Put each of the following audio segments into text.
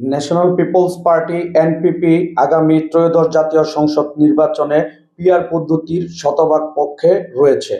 National people's party, NPP, আগামী ত্রয়োদশ জাতীয় সংসদ নির্বাচনে পিআর পদ্ধতির শতভাগ পক্ষে রয়েছে।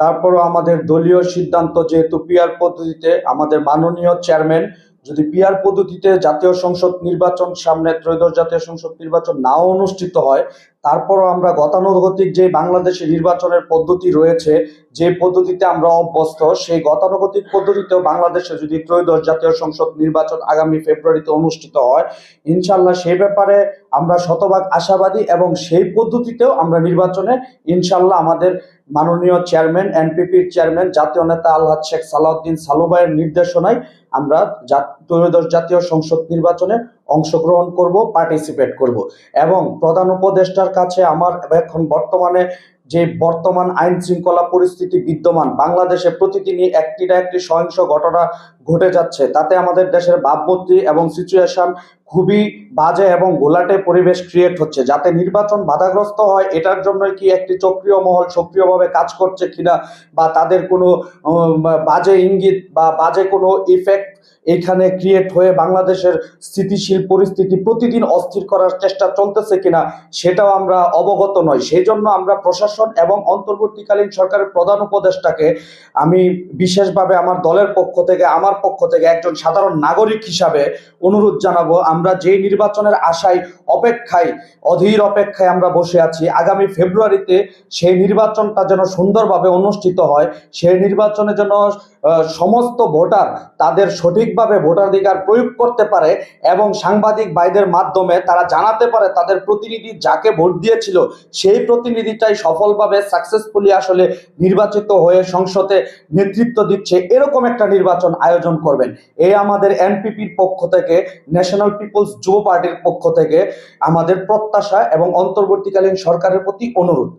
তারপরও আমাদের দলীয় সিদ্ধান্ত যেহেতু পিআর পদ্ধতিতে আমাদের মাননীয় চেয়ারম্যান যদি পিআর পদ্ধতিতে জাতীয় সংসদ নির্বাচন সামনে ত্রয়োদশ জাতীয় সংসদ নির্বাচন নাও অনুষ্ঠিত হয়, তারপরও আমরা গতানুগতিক যে বাংলাদেশে নির্বাচনের পদ্ধতি রয়েছে, যে পদ্ধতিতে আমরা অভ্যস্ত, সেই গতানুগতিক পদ্ধতিতেও বাংলাদেশে যদি ত্রয়োদশ জাতীয় সংসদ নির্বাচন আগামী ফেব্রুয়ারিতে অনুষ্ঠিত হয় ইনশাল্লাহ সেই ব্যাপারে আমরা শতভাগ আশাবাদী এবং সেই পদ্ধতিতেও আমরা নির্বাচনে ইনশাল্লাহ আমাদের মাননীয় চেয়ারম্যান এনপিপির চেয়ারম্যান, জাতীয় নেতা আল্লাহ শেখ সালাউদ্দিন সালুবাইয়ের নির্দেশনায় আমরা ত্রয়োদশ জাতীয় সংসদ নির্বাচনে অংশগ্রহণ করব পার্টিসিপেট করব। এবং প্রধান উপদেষ্টার কাছে আমার এখন বর্তমানে যে বর্তমান আইন শৃঙ্খলা পরিস্থিতি বিদ্যমান, বাংলাদেশে প্রতিদিনই একটি না একটি সহিংস ঘটনা ঘটে যাচ্ছে। তাতে আমাদের দেশের ভাবমূর্তি এবং সিচুয়েশন খুবই বাজে এবং গোলাটে পরিবেশ ক্রিয়েট হচ্ছে। যাতে নির্বাচন বাধাগ্রস্ত হয়, এটার জন্য কি একটি চক্রীয় মহল সক্রিয়ভাবে কাজ করছে কিনা বা তাদের কোনো বাজে ইঙ্গিত বা বাজে কোনো ইফেক্ট এখানে ক্রিয়েট হয়ে বাংলাদেশের স্থিতিশীল পরিস্থিতি প্রতিদিন অস্থির করার চেষ্টা চলতেছে কিনা, সেটাও আমরা অবগত নই। সেই জন্য আমরা প্রশাসন এবং অন্তর্বর্তীকালীন সরকারের প্রধান উপদেষ্টাকে আমি বিশেষভাবে আমার দলের পক্ষ থেকে, আমার পক্ষ থেকে একজন সাধারণ নাগরিক হিসাবে অনুরোধ জানাব, আমরা যে নির্বাচনের আশায়, অপেক্ষায়, অধীর অপেক্ষায় আমরা বসে আছি, আগামী ফেব্রুয়ারিতে সেই নির্বাচনটা যেন সুন্দরভাবে অনুষ্ঠিত হয়, সেই নির্বাচনে যেন সমস্ত ভোটার তাদের সঠিকভাবে ভোটাধিকার প্রয়োগ করতে পারে এবং সাংবাদিক ভাইদের মাধ্যমে তারা জানাতে পারে তাদের প্রতিনিধি যাকে ভোট দিয়েছিল, সেই প্রতিনিধিটাই সফলভাবে সাকসেসফুলি আসলে নির্বাচিত হয়ে সংসদে নেতৃত্ব দিচ্ছে। এরকম একটা নির্বাচন আয়োজন করবেন। এই আমাদের এনপিপির পক্ষ থেকে ন্যাশনাল পিপলস যুব পার্টির পক্ষ থেকে আমাদের প্রত্যাশা এবং অন্তর্বর্তীকালীন সরকারের প্রতি অনুরোধ।